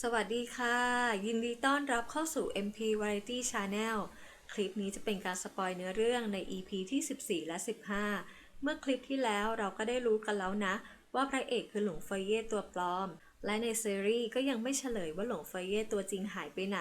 สวัสดีค่ะ ยินดีต้อนรับเข้าสู่ MP Variety Channel คลิปนี้จะเป็นการสปอยเนื้อเรื่องใน EP ที่ 14 และ 15 เมื่อคลิปที่แล้วเราก็ได้รู้กันแล้วนะ ว่าพระเอกคือหลงเฟยเย่ตัวปลอม และในซีรีส์ก็ยังไม่เฉลยว่าหลงเฟยเย่ตัวจริงหายไปไหน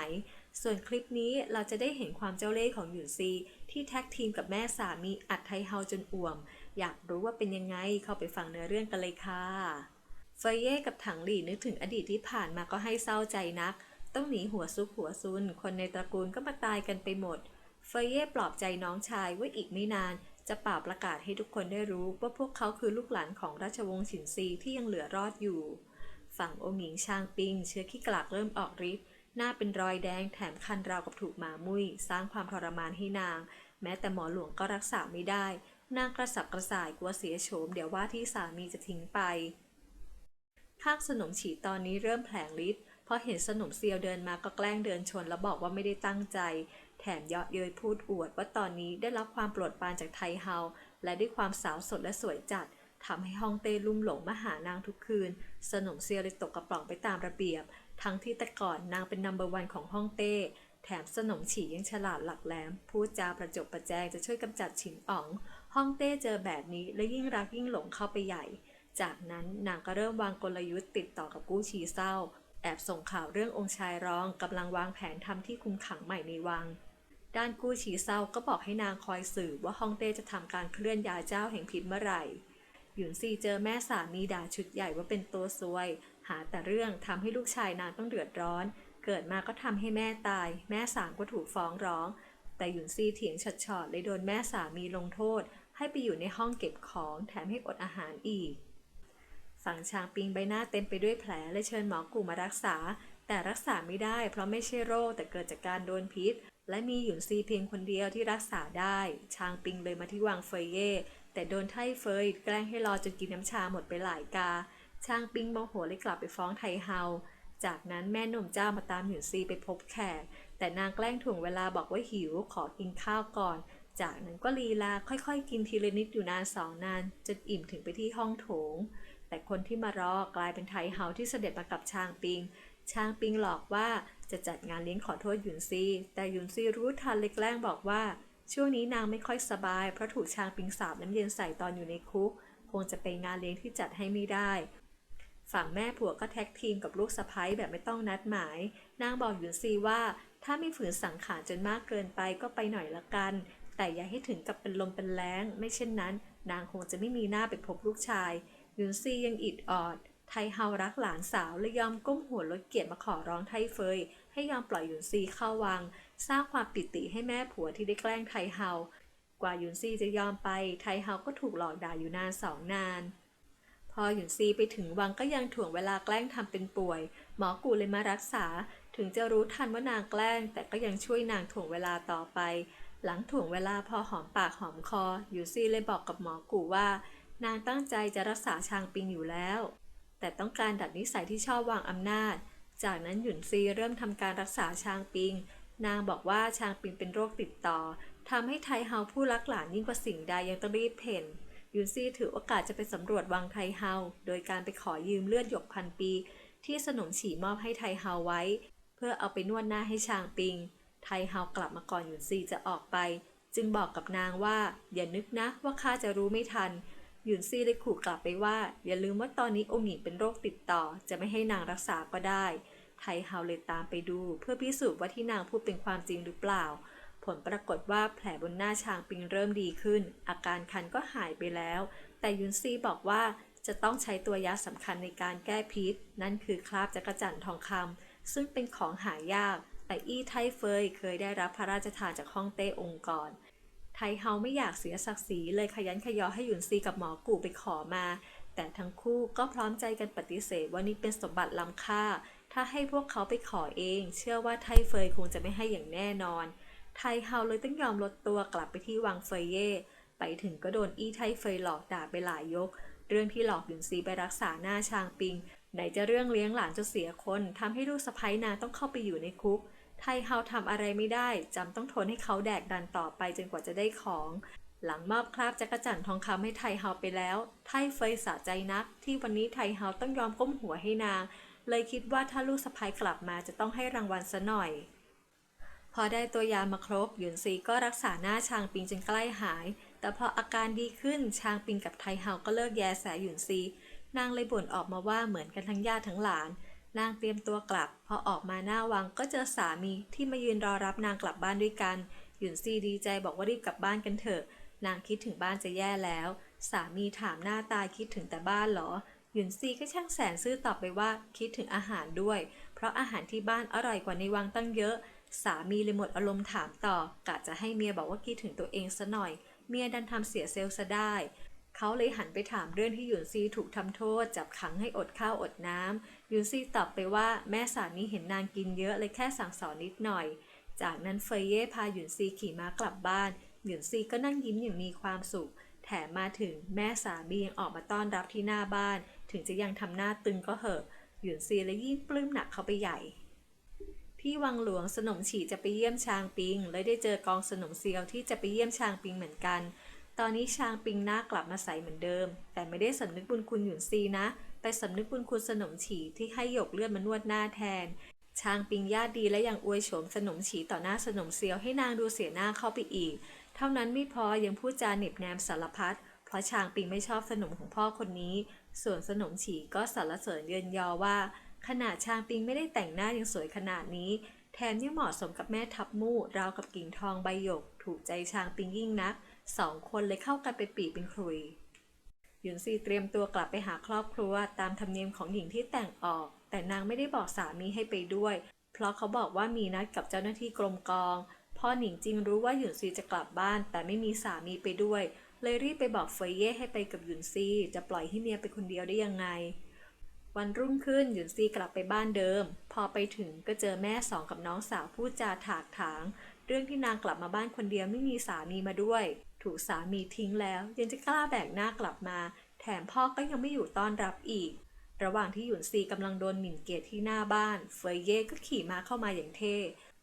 ส่วนคลิปนี้เราจะได้เห็นความเจ้าเล่ห์ของหยุนซี ที่แท็กทีมกับแม่สามีอัดไทเฮาจนอ่วม อยากรู้ว่าเป็นยังไงเข้าไปฟังเนื้อเรื่องกันเลยค่ะ เฟยเย่กับถังหลี่นึกถึงอดีตที่ผ่านมาก็ให้เศร้าใจนัก ต้องหนีหัวซุกหัวซุน คนในตระกูลก็มาตายกันไปหมด เฟยเย่ปลอบใจน้องชายว่าอีกไม่นานจะเป่าประกาศให้ทุกคนได้รู้ว่าพวกเขาคือลูกหลานของราชวงศ์ฉินซีที่ยังเหลือรอดอยู่ ฝั่งองค์หญิงชางปิง เชื้อขี้กลากเริ่มออกฤทธิ์หน้าเป็นรอยแดงแถมคันราวกับถูกหมามุ้ยสร้างความทรมานให้นาง แม้แต่หมอหลวงก็รักษาไม่ได้ นางกระสับกระส่ายกลัวเสียโฉมเดี๋ยวว่าที่สามีจะทิ้งไป ภาคสนมฉีตอนนี้เริ่มแผลงฤทธิ์พอเห็นสนมเซียวเดินมาก็แกล้งเดินชนแล้วบอกว่าไม่ได้ตั้งใจ แถมเยาะเย้ยพูดอวดว่าตอนนี้ได้รับความโปรดปรานจากไทเฮา และด้วยความสาวสดและสวยจัดทำให้ฮ่องเต้ลุ่มหลงมาหานางทุกคืน สนมเซียวเลยตกกระป๋องไปตามระเบียบ ทั้งที่แต่ก่อนนางเป็นนัมเบอร์วันของฮ่องเต้ แถมสนมฉียังฉลาดหลักแหลม พูดจาประจบประแจงจะช่วยกำจัดฉิงอ๋อง ฮ่องเต้เจอแบบนี้และยิ่งรักยิ่งหลงเข้าไปใหญ่ จากนั้นนางก็เริ่มวางกลยุทธ์ติดต่อกับกู้ชีเศร้า แอบส่งข่าวเรื่ององค์ชายร้องกำลังวางแผนทำที่คุมขังใหม่ในวัง ด้านกู้ชีเศร้าก็บอกให้นางคอยสืบว่าฮ่องเต้จะทำการเคลื่อนย้ายเจ้าแห่งพิษเมื่อไหร่หยุนซีเจอแม่สามีด่าชุดใหญ่ว่าเป็นตัวซวย หาแต่เรื่องทำให้ลูกชายนางต้องเดือดร้อน เกิดมาก็ทำให้แม่ตาย แม่สามก็ถูกฟ้องร้อง แต่หยุนซีเถียงฉอดๆเลยโดนแม่สามีลงโทษ ให้ไปอยู่ในห้องเก็บของแถมให้อดอาหารอีก ฝั่งชางปิงใบหน้าเต็มไปด้วยแผลเลยเชิญหมอกูมารักษา แต่รักษาไม่ได้เพราะไม่ใช่โรคแต่เกิดจากการโดนพิษ และมีหยุนซีเพียงคนเดียวที่รักษาได้ชางปิงเลยมาที่วังเฟยเย่แต่โดนไท่เฟยแกล้งให้รอจนกินน้ำชาหมดไปหลายกาชางปิงโมโหเลยกลับไปฟ้องไทเฮาจากนั้นแม่หนุ่มเจ้ามาตามหยุนซีไปพบแขก แต่นางแกล้งถ่วงเวลาบอกว่าหิวขอกินข้าวก่อน จากนั้นก็ลีลาค่อยๆ กินทีละนิดอยู่นานสองนานจนอิ่มถึงไปที่ห้องโถง แต่คนที่มารอกลายเป็นไทเฮาที่เสด็จมากับชางปิง ชางปิงหลอกว่าจะจัดงานเลี้ยงขอโทษหยุนซีแต่หยุนซีรู้ทันเลยแกล้งบอกว่า ช่วงนี้นางไม่ค่อยสบาย เพราะถูกชางปิงสาบน้ำเย็นใส่ตอนอยู่ในคุก คงจะไปงานเลี้ยงที่จัดให้ไม่ได้ ฝั่งแม่ผัวก็แท็กทีมกับลูกสะพ้ยแบบไม่ต้องนัดหมาย นางบอกหยุนซีว่า ถ้าไม่ฝืนสังขารจนมากเกินไปก็ไปหน่อยละกัน แต่อย่าให้ถึงกับเป็นลมเป็นแรงไม่เช่นนั้น นางคงจะไม่มีหน้าไปพบลูกชาย หยุนซียังอิดออด ไทเฮารักหลานสาวเลยยอมก้มหัวลดเกียรติมาขอร้องไทเฟย ให้ยอมปล่อยหยุนซีเข้าวัง สร้างความปิติให้แม่ผัวที่ได้แกล้งไทเฮา กว่าหยุนซีจะยอมไป ไทเฮาก็ถูกหลอกด่าอยู่นานสองนาน พอหยุนซีไปถึงวังก็ยังถ่วงเวลาแกล้งทำเป็นป่วย หมอกูเลยมารักษา ถึงจะรู้ทันว่านางแกล้ง แต่ก็ยังช่วยนางถ่วงเวลาต่อไป หลังถ่วงเวลาพอหอมปากหอมคอหยุนซีเลยบอกกับหมอกูว่า นางตั้งใจจะรักษาชางปิงอยู่แล้ว แต่ต้องการดัดนิสัยที่ชอบวางอำนาจ จากนั้นหยุนซีเริ่มทำการรักษาชางปิง นางบอกว่าชางปิงเป็นโรคติดต่อทำให้ไทเฮาผู้รักหลานยิ่งกว่าสิ่งใดยังต้องรีบเพ่นยุนซี่ถือโอกาสจะไปสำรวจวังไทเฮา โดยการไปขอยืมเลือดหยกพันปี ที่สนมฉีมอบให้ไทเฮาไว้ เพื่อเอาไปนวดหน้าให้ชางปิง ไทเฮากลับมาก่อนยุนซีจะออกไป จึงบอกกับนางว่า อย่านึกนะว่าข้าจะรู้ไม่ทัน ยุนซี่เลยขู่กลับไปว่า อย่าลืมว่าตอนนี้องค์หญิงเป็นโรคติดต่อ จะไม่ให้นางรักษาก็ได้ ไทเฮาเลยตามไปดู เพื่อพิสูจน์ว่าที่นางพูดเป็นความจริงหรือเปล่า ผลปรากฏว่าแผลบนหน้าช้างปิงเริ่มดีขึ้น อาการคันก็หายไปแล้ว แต่ยุนซีบอกว่าจะต้องใช้ตัวยาสำคัญในการแก้พิษ นั่นคือคราบจักรจั่นทองคำซึ่งเป็นของหายาก แต่อี้ไทเฟยเคยได้รับพระราชทานจากฮ่องเต้องค์กร ไทเฮาไม่อยากเสียศักดิ์ศรีเลยขยันขยอให้หยุนซีกับหมอกู่ไปขอมา แต่ทั้งคู่ก็พร้อมใจกันปฏิเสธว่านี่เป็นสมบัติล้ำค่า ถ้าให้พวกเขาไปขอเอง เชื่อว่าไทเฟยคงจะไม่ให้อย่างแน่นอน ไทเฮาเลยต้องยอมลดตัวกลับไปที่วังเฟยเย่ ไปถึงก็โดนอี้ไทเฟยหลอกด่าไปหลายยก เรื่องที่หลอกหยุนซีไปรักษาหน้าชางปิงไหนจะเรื่องเลี้ยงหลานจนเสียคนทำให้ลูกสะใภ้นางต้องเข้าไปอยู่ในคุก ไทเฮาทำอะไรไม่ได้จำต้องทนให้เขาแดกดันต่อไปจนกว่าจะได้ของ หลังมอบคราบจักรจั่นทองคำให้ไทเฮาไปแล้ว ไทเฟยสะใจนัก ที่วันนี้ไทเฮาต้องยอมก้มหัวให้นาง เลยคิดว่าถ้าลูกสะใภ้กลับมาจะต้องให้รางวัลซะหน่อย พอได้ตัวยามาครบหยุนซีก็รักษาหน้าชางปิงจนใกล้หาย แต่พออาการดีขึ้นชางปิงกับไทเฮาก็เลิกแยแสหยุนซีนางเลยบ่นออกมาว่าเหมือนกันทั้งญาติทั้งหลาน นางเตรียมตัวกลับ พอออกมาหน้าวังก็เจอสามีที่มายืนรอรับนางกลับบ้านด้วยกัน หยุนซีดีใจบอกว่ารีบกลับบ้านกันเถอะ นางคิดถึงบ้านจะแย่แล้ว สามีถามหน้าตาคิดถึงแต่บ้านเหรอ หยุนซีก็ช่างแสนซื่อตอบไปว่าคิดถึงอาหารด้วย เพราะอาหารที่บ้านอร่อยกว่าในวังตั้งเยอะ สามีเลยหมดอารมณ์ถามต่อกะจะให้เมียบอกว่าคิดถึงตัวเองซะหน่อย เมียดันทำเสียเซลล์ซะได้ เขาเลยหันไปถามเรื่องที่หยุนซีถูกทำโทษ จับขังให้อดข้าวอดน้ำหยุนซีตอบไปว่าแม่สามีเห็นนางกินเยอะเลยแค่สั่งสอนนิดหน่อย จากนั้นเฟยเย่พาหยุนซีขี่ม้ากลับบ้าน หยุนซีก็นั่งยิ้มอย่างมีความสุข แถมมาถึงแม่สามียังออกมาต้อนรับที่หน้าบ้าน ถึงจะยังทำหน้าตึงก็เหอะ หยุนซีเลยยิ่งปลื้มหนักเขาไปใหญ่ที่วังหลวงสนมฉีจะไปเยี่ยมชางปิง เลยได้เจอกองสนมเซียวที่จะไปเยี่ยมชางปิงเหมือนกัน ตอนนี้ชางปิงหน้ากลับมาใสเหมือนเดิม แต่ไม่ได้สำนึกบุญคุณหยุนซีนะไปสำนึกบุญคุณสนมฉีที่ให้หยกเลือดมานวดหน้าแทน ชางปิงญาติดีและยังอวยโฉมสนมฉีต่อหน้าสนมเซียวให้นางดูเสียหน้าเข้าไปอีก เท่านั้นไม่พอยังพูดจาเหน็บแนมสารพัดเพราะชางปิงไม่ชอบสนมของพ่อคนนี้ ส่วนสนมฉีก็สรรเสริญเยินยอว่า ขนาดชางปิงไม่ได้แต่งหน้ายังสวยขนาดนี้ แถมยังเหมาะสมกับแม่ทับมู่ราวกับกิ่งทองใบหยก ถูกใจชางปิงยิ่งนัก สองคนเลยเข้ากันไปปีเป็นครุยหยุนซีเตรียมตัวกลับไปหาครอบครัวตามธรรมเนียมของหญิงที่แต่งออก แต่นางไม่ได้บอกสามีให้ไปด้วย เพราะเขาบอกว่ามีนัดกับเจ้าหน้าที่กรมกองพ่อหนิงจริงรู้ว่าหยุนซีจะกลับบ้าน แต่ไม่มีสามีไปด้วย เลยรีบไปบอกเฟยเย่ให้ไปกับหยุนซีจะปล่อยให้เมียไปคนเดียวได้ยังไง วันรุ่งขึ้นหยุนซีกลับไปบ้านเดิม พอไปถึงก็เจอแม่สองกับน้องสาวพูดจาถากถาง เรื่องที่นางกลับมาบ้านคนเดียวไม่มีสามีมาด้วย ถูกสามีทิ้งแล้วยังจะกล้าแบกหน้ากลับมา แถมพ่อก็ยังไม่อยู่ต้อนรับอีก ระหว่างที่หยุนซีกำลังโดนหมิ่นเกียรติที่หน้าบ้าน เฟยเย่ก็ขี่ม้าเข้ามาอย่างเท่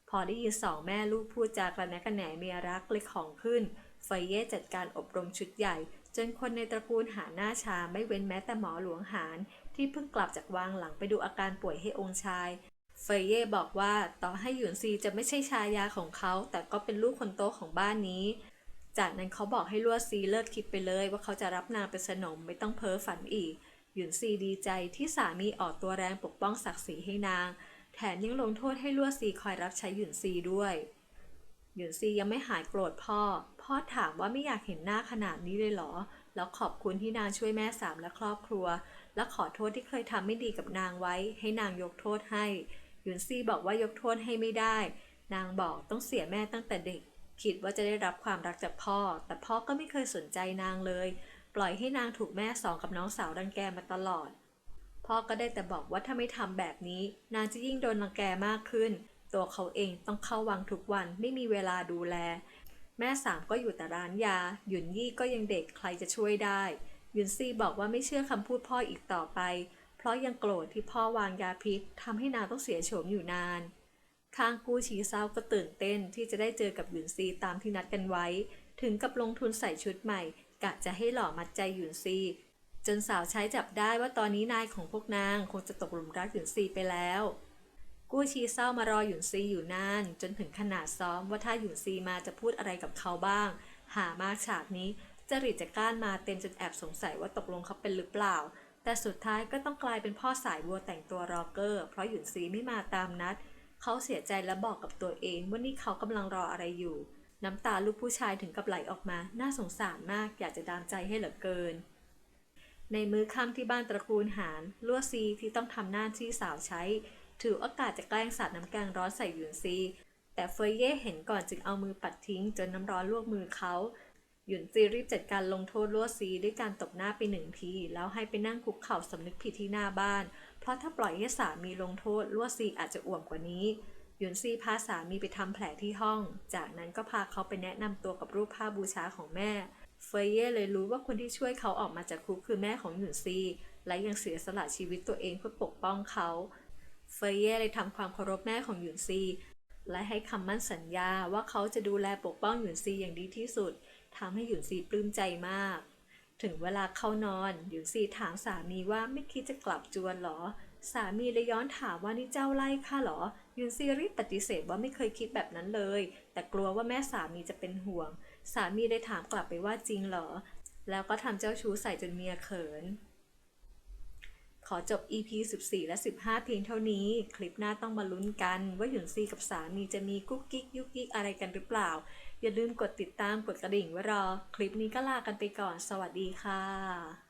พอได้ยินสองแม่ลูกพูดจากระแนะกระแหนเมียรักเลยของขึ้น เฟยเย่จัดการอบรมชุดใหญ่ จนคนในตระกูลหาหน้าชาไม่เว้นแม้แต่หมอหลวงหานที่เพิ่งกลับจากวางหลังไปดูอาการป่วยให้องค์ชายเฟยเย่บอกว่าต่อให้หยุนซีจะไม่ใช่ชายาของเขา แต่ก็เป็นลูกคนโตของบ้านนี้ จากนั้นเขาบอกให้ลวดซีเลิกคิดไปเลยว่าเขาจะรับนางเป็นสนมไม่ต้องเพ้อฝันอีก หยุนซีดีใจที่สามีออกตัวแรงปกป้องศักดิ์ศรีให้นาง แถมยังลงโทษให้ลวดซีคอยรับใช้หยุนซีด้วยหยุนซียังไม่หายโกรธพ่อ พ่อถามว่าไม่อยากเห็นหน้าขนาดนี้เลยเหรอ แล้วขอบคุณที่นางช่วยแม่สามและครอบครัว และขอโทษที่เคยทำไม่ดีกับนางไว้ ให้นางยกโทษให้ หยุนซีบอกว่ายกโทษให้ไม่ได้ นางบอกต้องเสียแม่ตั้งแต่เด็ก คิดว่าจะได้รับความรักจากพ่อ แต่พ่อก็ไม่เคยสนใจนางเลย ปล่อยให้นางถูกแม่สองกับน้องสาวรังแกมาตลอด พ่อก็ได้แต่บอกว่าถ้าไม่ทำแบบนี้ นางจะยิ่งโดนรังแกมากขึ้น ตัวเขาเองต้องเข้าวังทุกวันไม่มีเวลาดูแล แม่สามก็อยู่แต่ร้านยา หยุนยี่ก็ยังเด็กใครจะช่วยได้หยุนซีบอกว่าไม่เชื่อคำพูดพ่ออีกต่อไป เพราะยังโกรธที่พ่อวางยาพิษทำให้นางต้องเสียโฉมอยู่นาน ข้างกู้ชีเศร้าก็ตื่นเต้นที่จะได้เจอกับหยุนซีตามที่นัดกันไว้ ถึงกับลงทุนใส่ชุดใหม่ กะจะให้หล่อมัดใจหยุนซี จนสาวใช้จับได้ว่าตอนนี้นายของพวกนางคงจะตกหลุมรักหยุนซีไปแล้ว กู้ชีเศร้ามารอหยุนซีอยู่นาน จนถึงขนาดซ้อมว่าถ้าหยุนซีมาจะพูดอะไรกับเขาบ้าง หามากฉากนี้จริตจะก้านมาเต็มจนแอบสงสัยว่าตกลงเขาเป็นหรือเปล่า แต่สุดท้ายก็ต้องกลายเป็นพ่อสายวัวแต่งตัวรอเกอร์ เพราะหยุนซีไม่มาตามนัด เขาเสียใจและบอกกับตัวเองว่านี่เขากำลังรออะไรอยู่ น้ำตาลูกผู้ชายถึงกับไหลออกมา น่าสงสารมาก อยากจะดามใจให้เหลือเกิน ในมื้อค่ำที่บ้านตระกูลหานลั่วซีที่ต้องทำหน้าที่สาวใช้ ถือโอกาสจะแกล้งสาดน้ำแกงร้อนใส่หยุนซี แต่เฟยเย่เห็นก่อนจึงเอามือปัดทิ้ง จนน้ำร้อนลวกมือเขาหยุนซีรีบจัดการลงโทษลัวซีด้วยการตบหน้าไปหนึ่งที แล้วให้ไปนั่งคุกเข่าสำนึกผิดที่หน้าบ้าน เพราะถ้าปล่อยให้สามีลงโทษลั่วซีอาจจะอ่วมกว่านี้หยุนซีพาสามีไปทำแผลที่ห้อง จากนั้นก็พาเขาไปแนะนำตัวกับรูปภาพบูชาของแม่ เฟยเย่เลยรู้ว่าคนที่ช่วยเขาออกมาจากคุกคือแม่ของหยุนซี และยังเสียสละชีวิตตัวเองเพื่อปกป้องเขา เฟยเย่เลยทำความเคารพแม่ของหยุนซี และให้คำมั่นสัญญาว่าเขาจะดูแลปกป้องหยุนซีอย่างดีที่สุดทำให้หยุนซีปลื้มใจมาก ถึงเวลาเข้านอนหยุนซีถามสามีว่าไม่คิดจะกลับจวนหรอ สามีเลยย้อนถามว่านี่เจ้าไล่ข้าหรอยุนซีรีบปฏิเสธว่าไม่เคยคิดแบบนั้นเลย แต่กลัวว่าแม่สามีจะเป็นห่วง สามีเลยถามกลับไปว่าจริงหรอ แล้วก็ทำเจ้าชู้ใส่จนเมียเขิน ขอจบ EP 14 และ 15 เพียงเท่านี้ คลิปหน้าต้องมาลุ้นกัน ว่าหยุนซีกับสามีจะมีกุ๊กกิ๊กยุกกิ๊กอะไรกันหรือเปล่า อย่าลืมกดติดตามกดกระดิ่งไว้รอ คลิปนี้ก็ลากันไปก่อน สวัสดีค่ะ